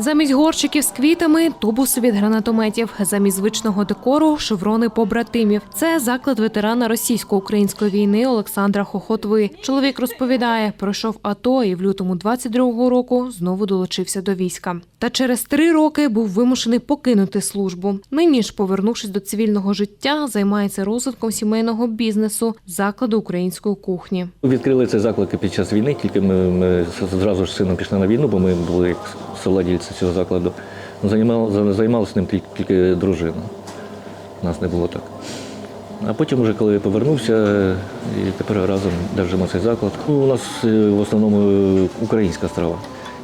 Замість горщиків з квітами тубуси від гранатометів. Замість звичного декору шеврони побратимів. Це заклад ветерана російсько-української війни Олександра Хохотви. Чоловік розповідає, пройшов АТО і в лютому 22-го року знову долучився до війська. Та через три роки був вимушений покинути службу. Нині ж, повернувшись до цивільного життя, займається розвитком сімейного бізнесу, закладу української кухні. Відкрили цей заклад під час війни, тільки ми, ми зразу ж сином пішли на війну, бо ми були як совладільці цього закладу. Займали, займалися ним тільки, тільки дружина. Нас не було так. А потім, вже коли я повернувся, і тепер разом держимо цей заклад. Ну, у нас е, в основному е, українська страва.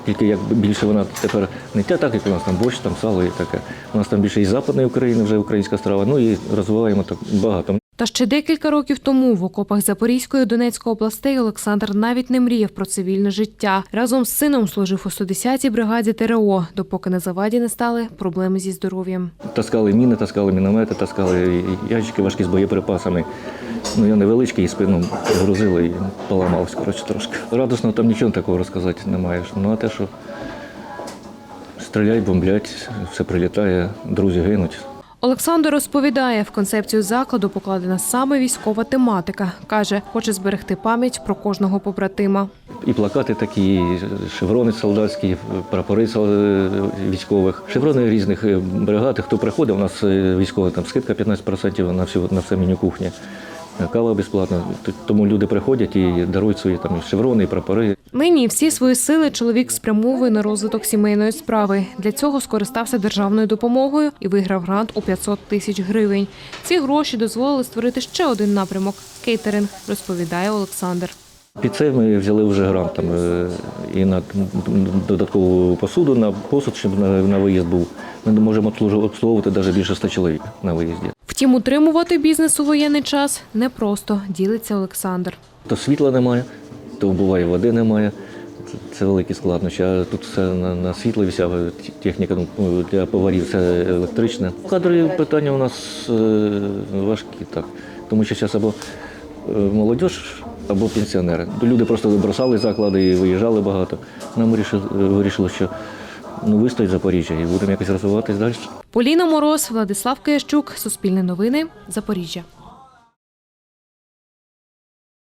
Тільки як більше вона тепер не те, так як у нас там борщ, там сало і таке. У нас там більше і Западної України вже українська страва. Ну і розвиваємо так багато. Та ще декілька років тому в окопах Запорізької Донецької областей Олександр навіть не мріяв про цивільне життя. Разом з сином служив у 110-й бригаді ТРО, допоки на заваді не стали проблеми зі здоров'ям. Таскали міни, таскали міномети, таскали ящики важкі з боєприпасами. Ну, я невеличкий і спину грузили і поламався, коротше, трошки. Радосно там нічого такого розказати не маєш. Ну а те, що стріляють, бомблять, все прилітає, друзі гинуть. Олександр розповідає, в концепцію закладу покладена саме військова тематика. Каже, хоче зберегти пам'ять про кожного побратима. І плакати такі, шеврони солдатські, прапори сол- військових, шеврони різних е, бригад. Хто приходить, у нас е, військова там скидка 15% на всю на все меню кухні. Кава безплатна. Тому люди приходять і дарують свої там шеврони, і прапори. Нині всі свої сили чоловік спрямовує на розвиток сімейної справи. Для цього скористався державною допомогою і виграв грант у 500 тисяч гривень. Ці гроші дозволили створити ще один напрямок кейтеринг, розповідає Олександр. Під це ми взяли вже грант там, е, і на додаткову посуду, на посуд, щоб на, виїзд був. Ми можемо обслуговувати навіть більше 100 чоловік на виїзді. Втім, утримувати бізнес у воєнний час непросто, ділиться Олександр. То світла немає, то буває води немає. Це, великі складнощі. А тут все на, на світло вся техніка ну, для поварів це електричне. Кадрові питання у нас е, важкі, так. Тому що зараз або е, молодь, або пенсіонери. Люди просто бросали заклади і виїжджали багато. Нам вирішили, вирішили що ну, вистоїть Запоріжжя і будемо якось розвиватись далі. Поліна Мороз, Владислав Киящук, Суспільне новини, Запоріжжя.